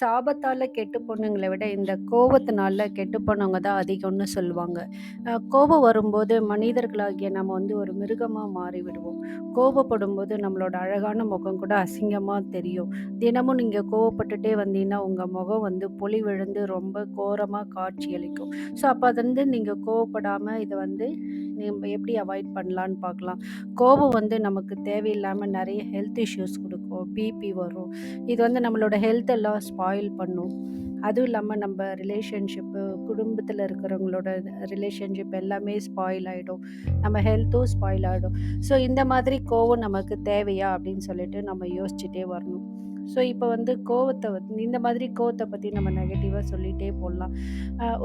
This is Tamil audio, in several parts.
சாபத்தால் கெட்டு போனவங்களை விட, இந்த கோபத்தினால கெட்டு போனவங்க தான் அதிகம்னு சொல்லுவாங்க. கோபம் வரும்போது மனிதர்களாகிய நம்ம வந்து ஒரு மிருகமாக மாறிவிடுவோம். கோபப்படும்போது நம்மளோட அழகான முகம் கூட அசிங்கமாக தெரியும். தினமும் நீங்கள் கோவப்பட்டுட்டே வந்தீங்கன்னா, உங்கள் முகம் வந்து பொலிவிழந்து ரொம்ப கோரமாக காட்சியளிக்கும். ஸோ, அப்போ அது வந்து நீங்கள் கோவப்படாமல் இதை வந்து நம்ம எப்படி அவாய்ட் பண்ணலான்னு பார்க்கலாம். கோபம் வந்து நமக்கு தேவையில்லாமல் நிறைய ஹெல்த் இஷ்யூஸ் கொடுக்கும் பிபி வரும். இது வந்து நம்மளோட ஹெல்த் எல்லாம் ஸ்பாயில் பண்ணும். அதுவும் இல்லாமல் நம்ம ரிலேஷன்ஷிப்பு, குடும்பத்தில் இருக்கிறவங்களோட ரிலேஷன்ஷிப் எல்லாமே ஸ்பாயில் ஆகிடும் நம்ம ஹெல்த்தும் ஸ்பாயில் ஆகிடும் ஸோ, இந்த மாதிரி கோவம் நமக்கு தேவையா? அப்படின்னு சொல்லிட்டு நம்ம யோசிச்சுட்டே வரணும். ஸோ, இப்போ வந்து கோவத்தை வந்து இந்த மாதிரி கோவத்தை பற்றி நம்ம நெகட்டிவாக சொல்லிகிட்டே போடலாம்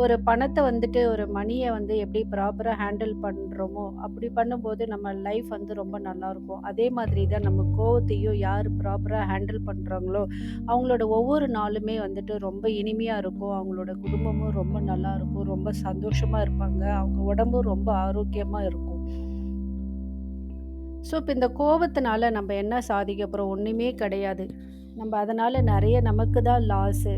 ஒரு பணத்தை வந்துட்டு ஒரு மணியை வந்து எப்படி ப்ராப்பராக ஹேண்டில் பண்ணுறோமோ அப்படி பண்ணும்போது நம்ம லைஃப் வந்து ரொம்ப நல்லாயிருக்கும். அதே மாதிரி தான் நம்ம கோவத்தையும் யார் ப்ராப்பராக ஹேண்டில் பண்ணுறாங்களோ அவங்களோட ஒவ்வொரு நாளுமே வந்துட்டு ரொம்ப இனிமையாக இருக்கும். அவங்களோட குடும்பமும் ரொம்ப நல்லாயிருக்கும். ரொம்ப சந்தோஷமாக இருப்பாங்க. அவங்க உடம்பும் ரொம்ப ஆரோக்கியமாக இருக்கும். ஸோ, இப்போ இந்த கோபத்தினால நம்ம என்ன சாதிக்க போகிறோம் ஒன்றுமே கிடையாது. நம்ம அதனால் நிறைய நமக்கு தான் லாஸு.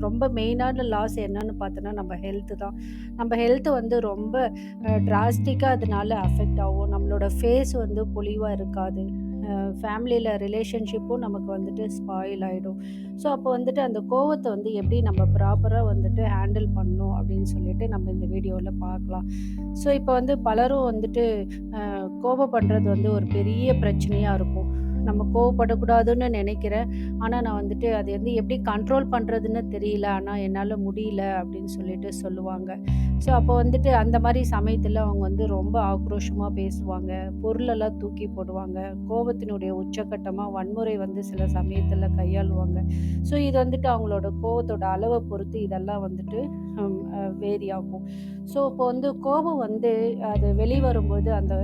ரொம்ப மெயினான லாஸ் என்னன்னு பார்த்தோன்னா, நம்ம ஹெல்த்து தான். நம்ம ஹெல்த்து வந்து ரொம்ப டிராஸ்டிக்காக அதனால் அஃபெக்ட் ஆகும். நம்மளோட ஃபேஸ் வந்து பொலிவாக இருக்காது. ஃபேமிலியில் ரிலேஷன்ஷிப்பும் நமக்கு வந்துட்டு ஸ்பாயில் ஆகிடும் ஸோ, அப்போ வந்துட்டு அந்த கோவத்தை வந்து எப்படி நம்ம ப்ராப்பராக வந்துட்டு ஹேண்டில் பண்ணணும் அப்படின்னு சொல்லிட்டு நம்ம இந்த வீடியோவில் பார்க்கலாம். ஸோ, இப்போ வந்து பலரும் வந்துட்டு அ கோபப்படுறது வந்து ஒரு பெரிய பிரச்சனையாக இருக்கும். நம்ம கோவப்படக்கூடாதுன்னு நினைக்கிறேன் ஆனால் நான் வந்துட்டு அது வந்து எப்படி கண்ட்ரோல் பண்ணுறதுன்னு தெரியல. ஆனால் என்னால் முடியல அப்படின்னு சொல்லிட்டு சொல்லுவாங்க. ஸோ, அப்போ வந்துட்டு அந்த மாதிரி சமயத்தில் அவங்க வந்து ரொம்ப ஆக்ரோஷமாக பேசுவாங்க. பொருளெல்லாம் தூக்கி போடுவாங்க. கோபத்தினுடைய உச்சக்கட்டமாக வன்முறை வந்து சில சமயத்தில் கையாளுவாங்க. ஸோ, இது வந்துட்டு அவங்களோட கோவத்தோட அளவை பொறுத்து இதெல்லாம் வந்துட்டு ம் வேரி ஆகும். ஸோ, இப்போ வந்து கோபம் வந்து அது வெளிவரும்போது அந்த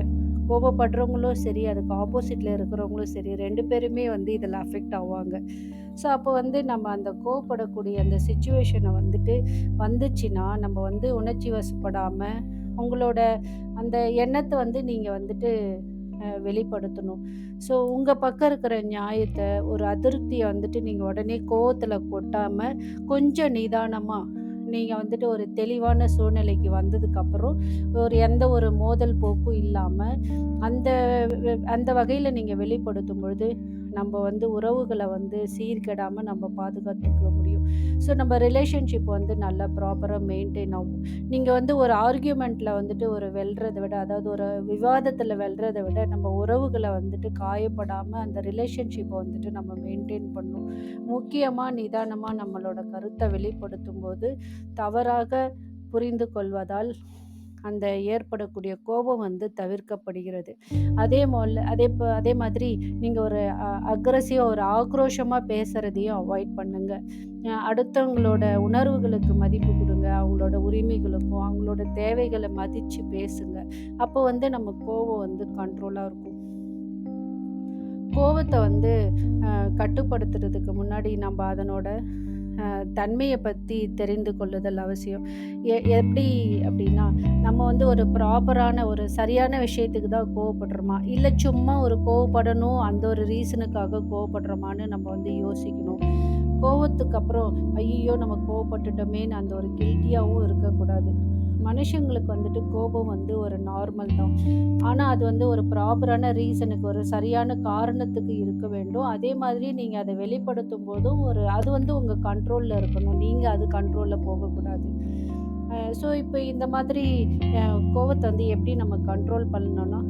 கோபப்படுறவங்களும் சரி, அதுக்கு ஆப்போசிட்டில் இருக்கிறவங்களும் சரி ரெண்டு பேருமே வந்து இதில் அஃபெக்ட் ஆவாங்க. ஸோ, அப்போ வந்து நம்ம அந்த கோவப்படக்கூடிய அந்த சுச்சுவேஷனை வந்துட்டு வந்துச்சுன்னா, நம்ம வந்து உணர்ச்சி வசப்படாமல் உங்களோட அந்த எண்ணத்தை வந்து நீங்கள் வந்துட்டு வெளிப்படுத்தணும். ஸோ, உங்கள் பக்கம் இருக்கிற நியாயத்தை ஒரு அதிருப்தியை வந்துட்டு நீங்கள் உடனே கோபத்தில் கொட்டாமல் கொஞ்சம் நிதானமாக நீங்கள் வந்துட்டு ஒரு தெளிவான சூழ்நிலைக்கு வந்ததுக்கப்புறம், ஒரு எந்த ஒரு மோதல் போக்கும் இல்லாமல் அந்த அந்த வகையில் நீங்கள் வெளிப்படுத்தும் பொழுது, நம்ப வந்து உறவுகள வந்து சீர்கெடாம நம்ம பாதுகாத்துக்க முடியும். ஸோ, நம்ம ரிலேஷன்ஷிப் வந்து நல்லா ப்ராப்பரா மெயின்டெயின் ஆகும். நீங்க வந்து ஒரு ஆர்கியூமெண்ட்ல வந்துட்டு ஒரு வெல்றத விட, அதாவது ஒரு விவாதத்தில வெல்றத விட, நம்ம உறவுகள வந்துட்டு காயப்படாம அந்த ரிலேஷன்ஷிப்ப வந்துட்டு நம்ம மெயின்டெயின் பண்ணணும். முக்கியமா நிதானமா நம்மளோட கருத்த வெளிப்படுத்தும்போது, தவறாக புரிந்து கொள்வதால், அந்த ஏற்படக்கூடிய கோபம் வந்து தவிர்க்கப்படுகிறது. அதே போல அதே அதே மாதிரி நீங்கள் ஒரு அ ஒரு ஆக்ரோஷமாக பேசுகிறதையும் அவாய்ட் பண்ணுங்க. அடுத்தவங்களோட உணர்வுகளுக்கு மதிப்பு கொடுங்க அவங்களோட உரிமைகளுக்கும், அவங்களோட தேவைகளை மதித்து பேசுங்க. அப்போ வந்து நம்ம கோவம் வந்து கண்ட்ரோலாக இருக்கும். கோபத்தை வந்து கட்டுப்படுத்துறதுக்கு முன்னாடி நம்ம அதனோட தன்மையை பற்றி தெரிந்து கொள்ளுதல் அவசியம். எ எப்படி அப்படின்னா, நம்ம வந்து ஒரு ப்ராப்பரான ஒரு சரியான விஷயத்துக்கு தான் கோவப்படுறோமா? இல்லை சும்மா ஒரு கோவப்படணும், அந்த ஒரு ரீசனுக்காக கோவப்படுறோமான்னு நம்ம வந்து யோசிக்கணும். கோவத்துக்கு அப்புறம், ஐயோ நம்ம கோவப்பட்டுட்டோமேன்னு" அந்த ஒரு கில்ட்டியாகவும் இருக்கக்கூடாது. மனுஷங்களுக்கு வந்துட்டு கோபம் வந்து ஒரு நார்மல் தான். ஆனால் அது வந்து ஒரு ப்ராப்பரான ரீசனுக்கு, ஒரு சரியான காரணத்துக்கு இருக்க வேண்டும். அதே மாதிரி நீங்கள் அதை வெளிப்படுத்தும் போதும் ஒரு அது வந்து உங்க கண்ட்ரோல்ல இருக்கணும். நீங்கள் அது கண்ட்ரோல்ல போகக்கூடாது. ஸோ, இப்போ இந்த மாதிரி கோபத்தை வந்து எப்படி நம்ம கண்ட்ரோல் பண்ணணும்னா,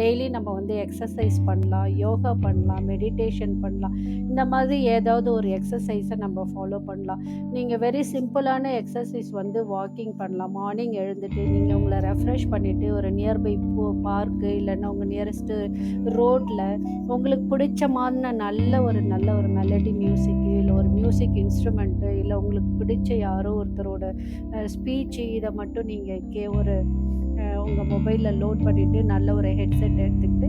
டெய்லி நம்ம வந்து எக்ஸசைஸ் பண்ணலாம், யோகா பண்ணலாம், மெடிடேஷன் பண்ணலாம். இந்த மாதிரி ஏதாவது ஒரு எக்ஸசைஸை நம்ம ஃபாலோ பண்ணலாம். நீங்கள் வெரி சிம்பிளான எக்ஸசைஸ் வந்து வாக்கிங் பண்ணலாம். மார்னிங் எழுந்துட்டு நீங்கள் உங்களை ரெஃப்ரெஷ் பண்ணிவிட்டு ஒரு நியர்பை பூ பார்க்கு இல்லைன்னா உங்கள் நியரஸ்ட்டு ரோட்டில் உங்களுக்கு பிடிச்சமான நல்ல ஒரு நல்ல ஒரு மெலடி மியூசிக்கு, இல்லை ஒரு மியூசிக் இன்ஸ்ட்ருமெண்ட்டு, இல்லை உங்களுக்கு பிடிச்ச யாரோ ஒருத்தரோட ஸ்பீச்சு இதை மட்டும் நீங்கள் கே ஒரு உங்கள் மொபைலில் லோட் பண்ணிவிட்டு நல்ல ஒரு ஹெட்செட் எடுத்துக்கிட்டு,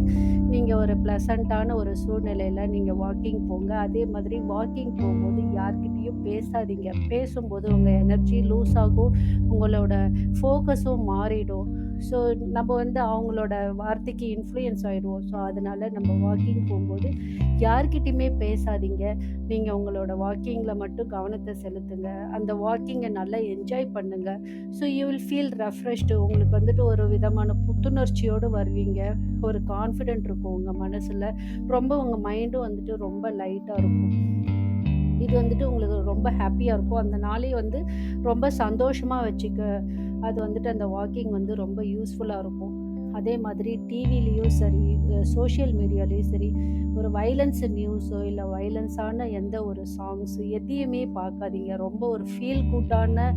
நீங்கள் ஒரு ப்ளசண்ட்டான ஒரு சூழ்நிலையில் நீங்கள் வாக்கிங் போங்க. அதே மாதிரி வாக்கிங் போகும்போது யார்கிட்ட யார்கிட்டயும் பேசாதீங்க. பேசும்போது உங்க எனர்ஜி லூஸ் ஆகும். உங்களோட ஃபோக்கஸும் மாறிடும். ஸோ நம்ம வந்து அவங்களோட வார்த்தைக்கு இன்ஃப்ளூயன்ஸ் ஆயிடுவோம். ஸோ அதனால நம்ம வாக்கிங் போம்போது யார்கிட்டயுமே பேசாதீங்க. நீங்க உங்களோட வாக்கிங்ல மட்டும் கவனத்த செலுத்துங்க. அந்த வாக்கிங்க நல்லா என்ஜாய் பண்ணுங்க. So you will feel refreshed. உங்களுக்கு வந்துட்டு ஒரு விதமான புத்துணர்ச்சியோடு வருவீங்க. ஒரு கான்ஃபிடென்ட் இருக்கும் உங்க மனசுல. ரொம்ப உங்க மைண்டும் வந்துட்டு ரொம்ப லைட்டா இருக்கும். இது வந்துட்டு உங்களுக்கு ரொம்ப ஹாப்பியாக இருக்கும். அந்த நாளே வந்து ரொம்ப சந்தோஷமாக வச்சுக்க அது வந்துட்டு அந்த வாக்கிங் வந்து ரொம்ப யூஸ்ஃபுல்லாக இருக்கும். அதே மாதிரி டிவிலேயும் சரி, சோஷியல் மீடியாலேயும் சரி, ஒரு வயலன்ஸ் நியூஸோ இல்லை வயலன்ஸான எந்த ஒரு சாங்ஸு எதையுமே பார்க்காதீங்க. ரொம்ப ஒரு ஃபீல் குட்டான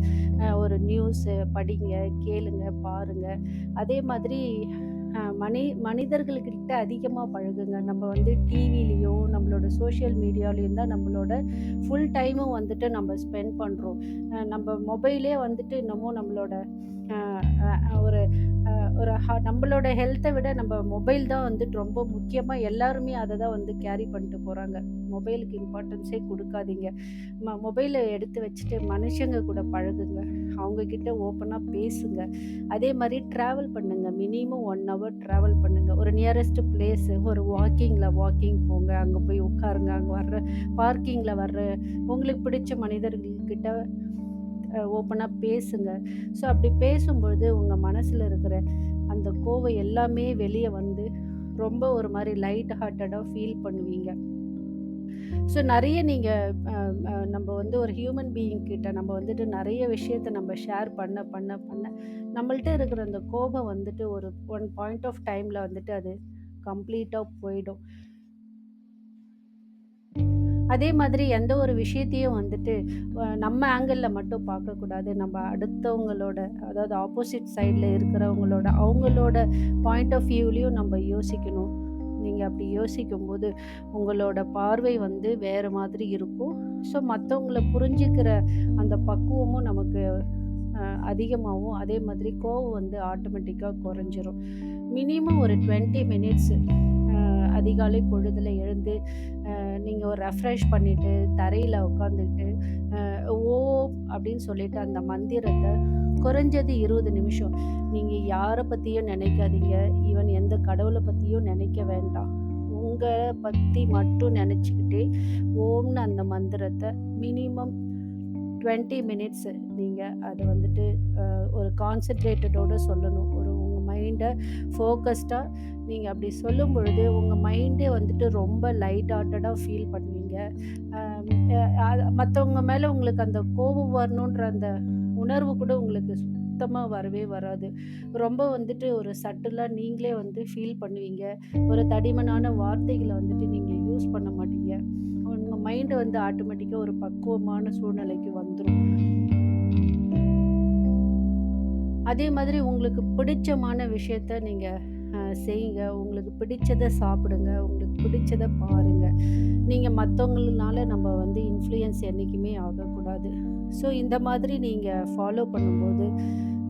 ஒரு நியூஸு படிங்க, கேளுங்க, பாருங்கள் அதே மாதிரி மனி மனிதர்கள்கிட்ட அதிகமாக பழகுங்க. நம்ம வந்து டிவிலேயோ நம்மளோட சோஷியல் மீடியாலேயும் தான் நம்மளோட ஃபுல் டைமும் வந்துட்டு நம்ம ஸ்பெண்ட் பண்ணுறோம் நம்ம மொபைலே வந்துட்டு இன்னமும் நம்மளோட ஒரு ஒரு நம்மளோட ஹெல்த்தை விட நம்ம மொபைல் தான் வந்துட்டு ரொம்ப முக்கியமாக எல்லாருமே அதை தான் வந்து கேரி பண்ணிட்டு போகிறாங்க மொபைலுக்கு இம்பார்ட்டன்ஸே கொடுக்காதீங்க ம மொபைலை எடுத்து வச்சுட்டு மனுஷங்க கூட பழகுங்க. அவங்க ஓப்பனாக பேசுங்க. அதே மாதிரி ட்ராவல் பண்ணுங்கள் மினிமம் ஒன் ஹவர் ட்ராவல் பண்ணுங்கள் ஒரு நியரஸ்ட் பிளேஸு ஒரு வாக்கிங்கில் வாக்கிங் போங்க. அங்கே போய் உட்காருங்க. அங்கே வர்ற பார்க்கிங்கில் வர்ற உங்களுக்கு பிடிச்ச மனிதர்கள்கிட்ட ஓப்பனாக பேசுங்க. ஸோ அப்படி பேசும்பொழுது உங்கள் மனசில் இருக்கிற அந்த கோவம் எல்லாமே வெளியே வந்து ரொம்ப ஒரு மாதிரி லைட் ஹார்ட்டடாக ஃபீல் பண்ணுவீங்க. ஸோ நிறைய நீங்கள் நம்ம வந்து ஒரு ஹியூமன் பீயிங் கிட்ட நம்ம வந்துட்டு நிறைய விஷயத்த நம்ம ஷேர் பண்ண பண்ண பண்ண நம்மள்ட்ட இருக்கிற அந்த கோபம் வந்துட்டு ஒரு ஒன் பாயிண்ட் ஆஃப் டைமில் வந்துட்டு அது கம்ப்ளீட்டாக போயிடும். அதே மாதிரி எந்த ஒரு விஷயத்தையும் வந்துட்டு நம்ம ஆங்கிளில் மட்டும் பார்க்கக்கூடாது. நம்ம அடுத்தவங்களோட அதாவது ஆப்போசிட் சைடில் இருக்கிறவங்களோட அவங்களோட பாயிண்ட் ஆஃப் வியூலேயும் நம்ம யோசிக்கணும். நீங்கள் அப்படி யோசிக்கும்போது உங்களோட பார்வை வந்து வேறு மாதிரி இருக்கும். ஸோ மற்றவங்களை புரிஞ்சுக்கிற அந்த பக்குவமும் நமக்கு அதிகமாகவும் அதே மாதிரி கோவம் வந்து ஆட்டோமேட்டிக்காக குறைஞ்சிரும். மினிமம் ஒரு டுவெண்ட்டி மினிட்ஸு அதிகாலை பொழுதில் எழுந்து நீங்கள் ஒரு ரெஃப்ரெஷ் பண்ணிவிட்டு தரையில் உட்காந்துட்டு, ஓம் அப்படின்னு சொல்லிட்டு அந்த மந்திரத்தை குறைஞ்சது 20 நிமிஷம். நீங்கள் யாரை பற்றியும் நினைக்காதீங்க. ஈவன் எந்த கடவுளை பற்றியும் நினைக்க வேண்டாம். உங்களை பற்றி மட்டும் நினச்சிக்கிட்டே ஓம்னு அந்த மந்திரத்தை மினிமம் 20 மினிட்ஸ் நீங்கள் அதை வந்துட்டு ஒரு கான்சென்ட்ரேட்டடோடு சொல்லணும். ஒரு மைண்டை ஃபோக்கஸ்டாக நீங்கள் அப்படி சொல்லும்பொழுது, உங்கள் மைண்டே வந்துட்டு ரொம்ப லைட் ஹார்ட்டடாக ஃபீல் பண்ணுவீங்க. மற்றவங்க மேலே உங்களுக்கு அந்த கோபம் வரணுன்ற அந்த உணர்வு கூட உங்களுக்கு சுத்தமாக வரவே வராது. ரொம்ப வந்துட்டு ஒரு சட்டிலாக நீங்களே வந்து ஃபீல் பண்ணுவீங்க. ஒரு தடிமனான வார்த்தைகளை வந்துட்டு நீங்கள் யூஸ் பண்ண மாட்டீங்க. உங்கள் மைண்டு வந்து ஆட்டோமேட்டிக்காக ஒரு பக்குவமான சூழ்நிலைக்கு வந்துடும் அதே மாதிரி உங்களுக்கு பிடிச்சமான விஷயத்த நீங்கள் செய்யுங்க. உங்களுக்கு பிடிச்சத சாப்பிடுங்க. உங்களுக்கு பிடிச்சத பாருங்க. நீங்கள் மற்றவங்களால நம்ம வந்து இன்ஃப்ளூயன்ஸ் என்றைக்குமே ஆகக்கூடாது. ஸோ இந்த மாதிரி நீங்கள் ஃபாலோ பண்ணும்போது,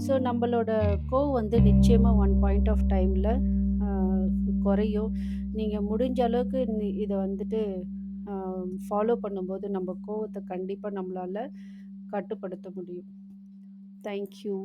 ஸோ நம்மளோட கோவம் வந்து நிச்சயமாக ஒன் பாயிண்ட் ஆஃப் டைமில் குறையும். நீங்கள் முடிஞ்ச அளவுக்கு இதை வந்துட்டு ஃபாலோ பண்ணும்போது நம்ம கோவத்தை கண்டிப்பாக நம்மளால கட்டுப்படுத்த முடியும். Thank you.